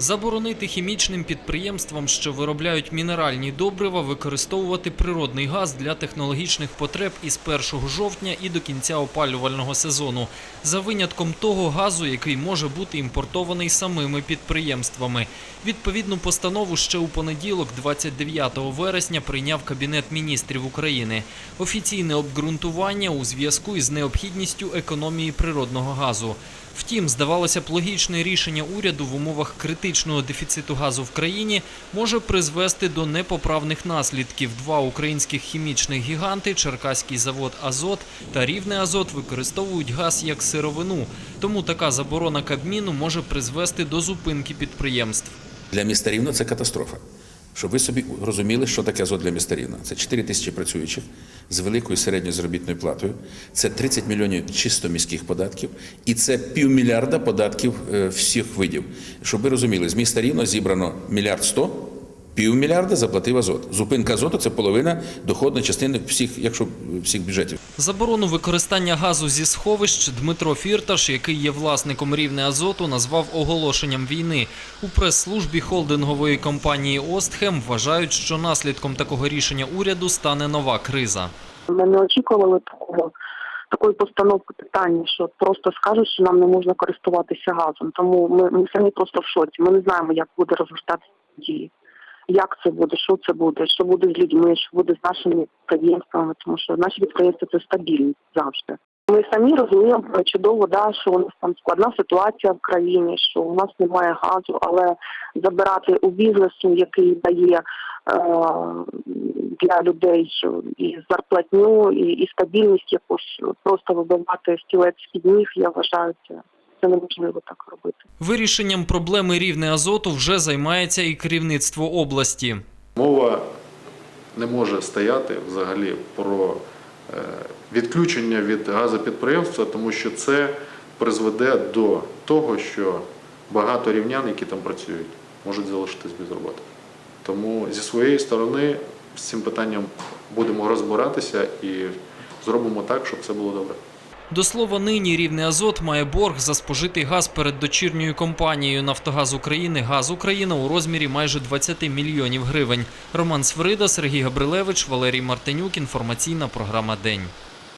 Заборонити хімічним підприємствам, що виробляють мінеральні добрива, використовувати природний газ для технологічних потреб із 1 жовтня і до кінця опалювального сезону, за винятком того газу, який може бути імпортований самими підприємствами. Відповідну постанову ще у понеділок, 29 вересня, прийняв Кабінет міністрів України. Офіційне обґрунтування у зв'язку із необхідністю економії природного газу. Втім, здавалося б, логічне рішення уряду в умовах критичного дефіциту газу в країні може призвести до непоправних наслідків. Два українських хімічних гіганти, Черкаський завод Азот та Рівне Азот, використовують газ як сировину. Тому така заборона Кабміну може призвести до зупинки підприємств. Для міста Рівно це катастрофа. Щоб ви собі розуміли, що таке азот для міста Рівно. Це 4 тисячі працюючих з великою середньою заробітною платою, це 30 мільйонів чисто міських податків, і це півмільярда податків е, всіх видів. Щоб ви розуміли, з міста Рівно зібрано мільярд сто, півмільярда заплатив азот. Зупинка азоту це половина доходної частини всіх, якщо всіх бюджетів. Заборону використання газу зі сховищ Дмитро Фірташ, який є власником рівне азоту, назвав оголошенням війни. У прес-службі холдингової компанії Остхем вважають, що наслідком такого рішення уряду стане нова криза. Ми не очікували такого такої постановки питання, що просто скажуть, що нам не можна користуватися газом. Тому ми, ми самі просто в шоці. Ми не знаємо, як буде розгортатися дії. Як це буде, що це буде, що буде з людьми, що буде з нашими підприємствами, тому що наші підприємства це стабільність завжди. Ми самі розуміємо чудово, да, що у нас там складна ситуація в країні, що у нас немає газу, але забирати у бізнесу, який дає е, для людей і зарплатню, і, і стабільність якусь просто вибивати стілець ніг, я вважаю, це, це неможливо так робити. Вирішенням проблеми рівне азоту вже займається і керівництво області. Мова не може стояти взагалі про е, відключення від газопідприємства, тому що це призведе до того, що багато рівнян, які там працюють, можуть залишитись без роботи. Тому зі своєї сторони з цим питанням будемо розбиратися і зробимо так, щоб це було добре. До слова, нині рівний азот має борг за спожитий газ перед дочірньою компанією Нафтогаз України Газ Україна у розмірі майже 20 мільйонів гривень. Роман Свирида, Сергій Габрилевич, Валерій Мартинюк. Інформаційна програма День.